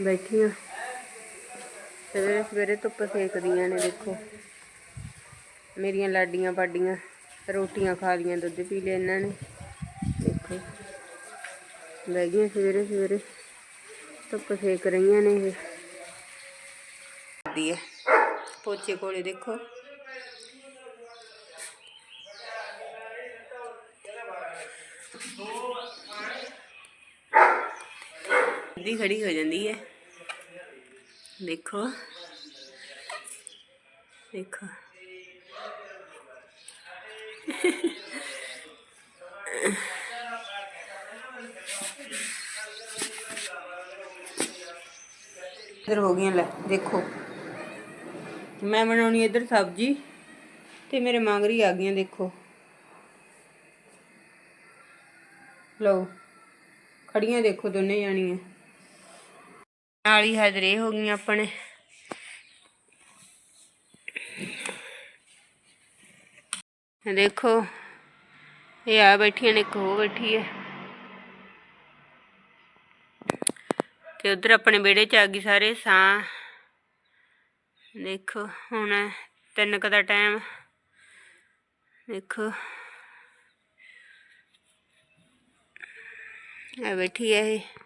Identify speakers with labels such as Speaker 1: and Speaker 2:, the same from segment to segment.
Speaker 1: ਬੈਠੀਆਂ ਸਵੇਰੇ ਸਵੇਰੇ ਧੁੱਪ ਸੇਕਦੀਆਂ ਨੇ, ਦੇਖੋ। ਮੇਰੀਆਂ ਲਾਡੀਆਂ ਪਾਡੀਆਂ ਰੋਟੀਆਂ ਖਾ ਲੀਆਂ ਦੁੱਧ ਪੀ ਲਿਆ ਇਹਨਾਂ ਨੇ। ਦੇਖੋ, ਬਹਿ ਗਈਆਂ ਸਵੇਰੇ ਸਵੇਰੇ। ਧੁੱਪ ਸੇਕ ਰਹੀਆਂ ਨੇ ਇਹ। ਦੀ ਪੋਚੇ ਕੋਲੇ ਦੇਖੋ। ਦੀ ਖੜੀ ਹੋ ਜਾਂਦੀ ਹੈ। ਦੇਖੋ। ਦੇਖੋ। ਇਧਰ ਹੋ ਗਈਆਂ, ਲੈ, ਦੇਖੋ। ਮੈਂ ਬਣਾਉਣੀ ਇਧਰ ਸਬਜ਼ੀ ਤੇ ਮੇਰੇ ਮਾਂਗਰੀ ਆ ਗਈਆਂ, ਦੇਖੋ। ਲਓ ਖੜੀਆਂ ਦੇਖੋ, ਦੋਨੇ ਜਾਣੀਆਂ। ਨਾਲ ਹੀ ਹਾਜ਼ਰੇ ਹੋ ਗਈਆਂ ਆਪਣੇ। ਦੇਖੋ, ਇਹ ਆ ਬੈਠੀਆਂ ਨੇ, ਇੱਕ ਹੋ ਬੈਠੀ ਹੈ। ਤੇ ਉਧਰ ਆਪਣੇ ਵਿਹੜੇ ਚ ਆ ਗਈ ਸਾਰੇ, ਸਾਂ। ਦੇਖੋ, ਹੁਣ ਤਿੰਨ ਕ ਦਾ ਟਾਈਮ ਦੇਖੋ। ਆ ਬੈਠੀ ਹੈ ਇਹ।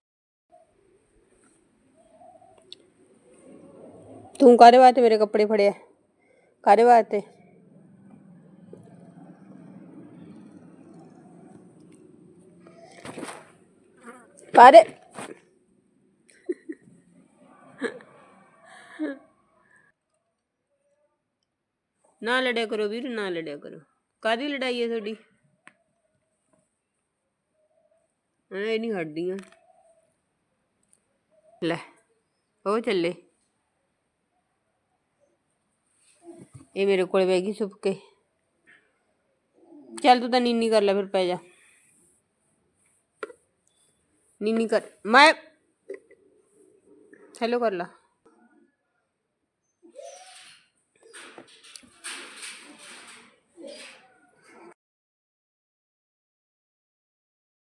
Speaker 1: ਤੂੰ ਕਾਹਦੇ ਵਾਸਤੇ ਮੇਰੇ ਕੱਪੜੇ ਫੜਿਆ? ਕਾਹਦੇ ਵਾਸਤੇ? ਕਾਹਦੇ? ਨਾ ਲੜਿਆ ਕਰੋ ਵੀਰ, ਨਾ ਲੜਿਆ ਕਰੋ। ਕਾਦੀ ਲੜਾਈ ਹੈ ਤੁਹਾਡੀ? ਇਹ ਨਹੀਂ ਹਟਦੀਆਂ ਲੈ, ਉਹ ਚੱਲੇ। ਇਹ ਮੇਰੇ ਕੋਲ ਬਹਿ ਗਈ ਸੁੱਕ ਕੇ। ਚੱਲ ਤੂੰ ਤਾਂ ਨੀਨੀ ਕਰ ਲੈ ਫਿਰ ਪੈ ਜਾ। ਨੀਨੀ ਕਰ, ਮੈਂ ਹੈਲੋ ਕਰ ਲਾ।